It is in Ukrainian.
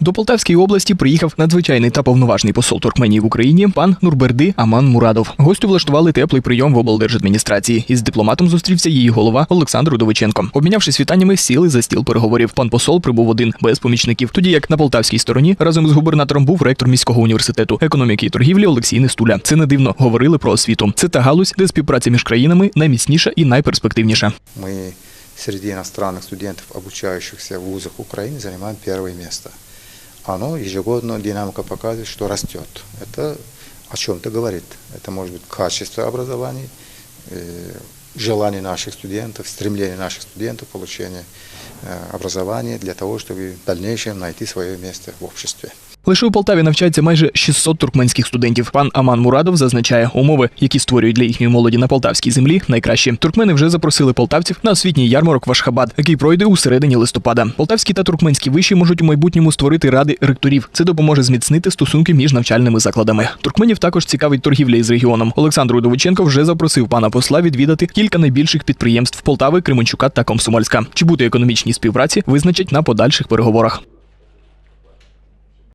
До Полтавської області приїхав надзвичайний та повноважний посол Туркменії в Україні пан Нурберди Аман Мурадов. Гостю влаштували теплий прийом в облдержадміністрації. Із дипломатом зустрівся її голова Олександр Удовиченко. Обмінявшись вітаннями, сіли за стіл переговорів. Пан посол прибув один без помічників. Тоді як на полтавській стороні разом з губернатором був ректор міського університету економіки і торгівлі Олексій Нестуля. Це не дивно. Говорили про освіту. Це та галузь, де співпраця між країнами найміцніша і найперспективніша. Мы среди иностранных студентов, обучающихся в вузах Украины, занимаем первое место. Оно ежегодно динамика показывает, что растет. Это о чем-то говорит. Это может быть качество образования, э, желание наших студентов, стремление наших студентов получения э, образования для того, чтобы в дальнейшем найти свое место в обществе. Лише у Полтаві навчається майже 600 туркменських студентів. Пан Аман Мурадов зазначає, умови, які створюють для їхньої молоді на полтавській землі, найкращі. Туркмени вже запросили полтавців на освітній ярмарок Вашхабад, який пройде у середині листопада. Полтавські та туркменські виші можуть у майбутньому створити ради ректорів. Це допоможе зміцнити стосунки між навчальними закладами. Туркменів також цікавить торгівля із регіоном. Олександр Удовиченко вже запросив пана посла відвідати кілька найбільших підприємств Полтави, Кременчука та Комсомольська. Чи буде економічній співпраці визначать на подальших переговорах.